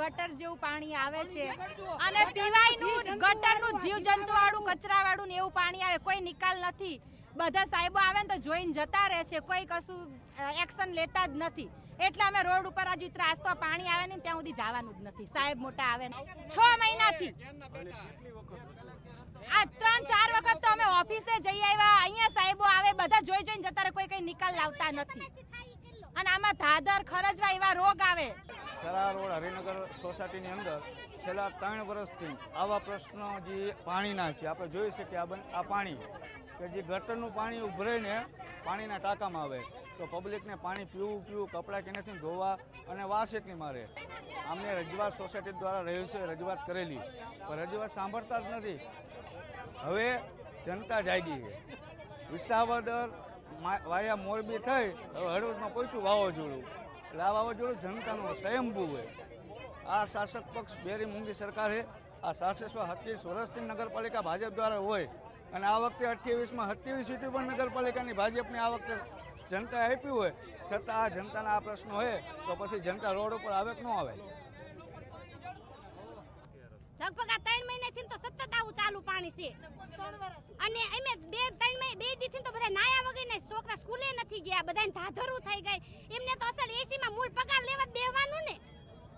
ગટર જેવું પાણી આવે છે. અને પીવાયનું ગટરનું જીવજંતુ વાળું કચરા વાળું ને એવું પાણી આવે કોઈ નિકાલ નથી. બધા સાહેબો આવે ને તો જોઈને જતા રહે છે કોઈ કશું એક્શન લેતા જ નથી. એટલે અમે રોડ ઉપર હજુ ત્રાસતો પાણી આવે ને ત્યાં સુધી જવાનું જ નથી. સાહેબ મોટા આવે ને. છ મહિનાથી. આ ત્રણ ચાર વખત તો અમે ઓફિસે જઈ આવ્યા. અહીંયા સાહેબો આવે બધા જોઈ જોઈને જતા રહે કોઈ કઈ નિકાલ લાવતા નથી. અને આમાં ધાધર ખરજવા એવા આવે સરા રોડ હરિનગર સોસાયટીની અંદર છેલ્લા ત્રણ વર્ષથી આવા પ્રશ્નો જે પાણીના છે, આપણે જોઈ શકીએ આ પાણી કે જે ગટરનું પાણી ઉભરાઈને પાણીના ટાંકામાં આવે તો પબ્લિકને પાણી પીવું પીવું, કપડાં કે નથી, ધોવા અને વાસ એટલી મારે. અમને રજૂઆત સોસાયટી દ્વારા રહ્યું છે, રજૂઆત કરેલી. પણ રજૂઆત સાંભળતા જ નથી. હવે જનતા જાગી છે. વિસાવદર વાયા મોરબી થઈ, હવે હળવદમાં પહોંચ્યું વાવાઝોડું. એટલે આ વાવાઝોડું જનતાનું સ્વયંભૂ હોય. આ શાસક પક્ષ બેરી મૂંગી સરકાર છે. આ શાસકમાં સત્યાવીસ વર્ષથી નગરપાલિકા ભાજપ દ્વારા હોય અને આ વખતે અઠ્યાવીસમાં સત્યાવીસ સીટો પણ નગરપાલિકાની ભાજપને આ વખતે જનતાએ આપી હોય. છતાં આ જનતાના આ પ્રશ્નો હોય તો પછી જનતા રોડ ઉપર આવે કે ન આવે? લગભગ આ ત્રણ મહિનાથી તો સતત આવું ચાલુ પાણી છે. અને અમે બે, ત્રણ મહિના બે દીથી તો નાયા વગર ને છોકરા સ્કૂલે નથી ગયા. બધાને ધાધરું થઈ ગઈ. એમને તો અસલ એસી માં મૂળ પગાર લેવા દેવાનું ને.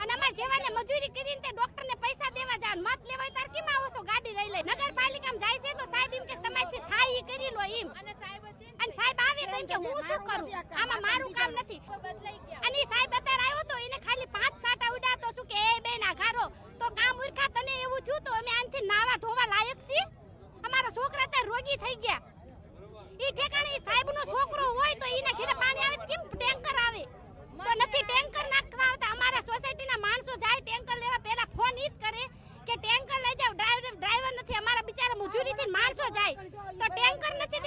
અને અમારે જેવાને મજૂરી કરીને તે ડોક્ટર ને પૈસા દેવા જાવ મત લેવાય તાર કેમ આવો છો? ગાડી લઈ લઈ નગરપાલિકામાં જાય છે તો સાહેબ એમ કે તમારથી થાય ઈ કરી લો એમ. અને સાહેબ આવે તો એમ કે હું શું કરું? આમાં મારું કામ નથી. બદલાઈ ગયા. અને સાહેબ અત્યારે આવ્યો તો એને ખાલી પાંચ સાટા ઉડા તો શું કે એ બેન ઘારો તો કામ ઉરખા તને એવું થયું તો અમે આનથી નાવા ધોવા ટેન્કર લઈ જાવ ડ્રાઈવર ડ્રાઈવર નથી. અમારા બિચારા મજૂરી થી માણસો જાય. તો ટેન્કર નથી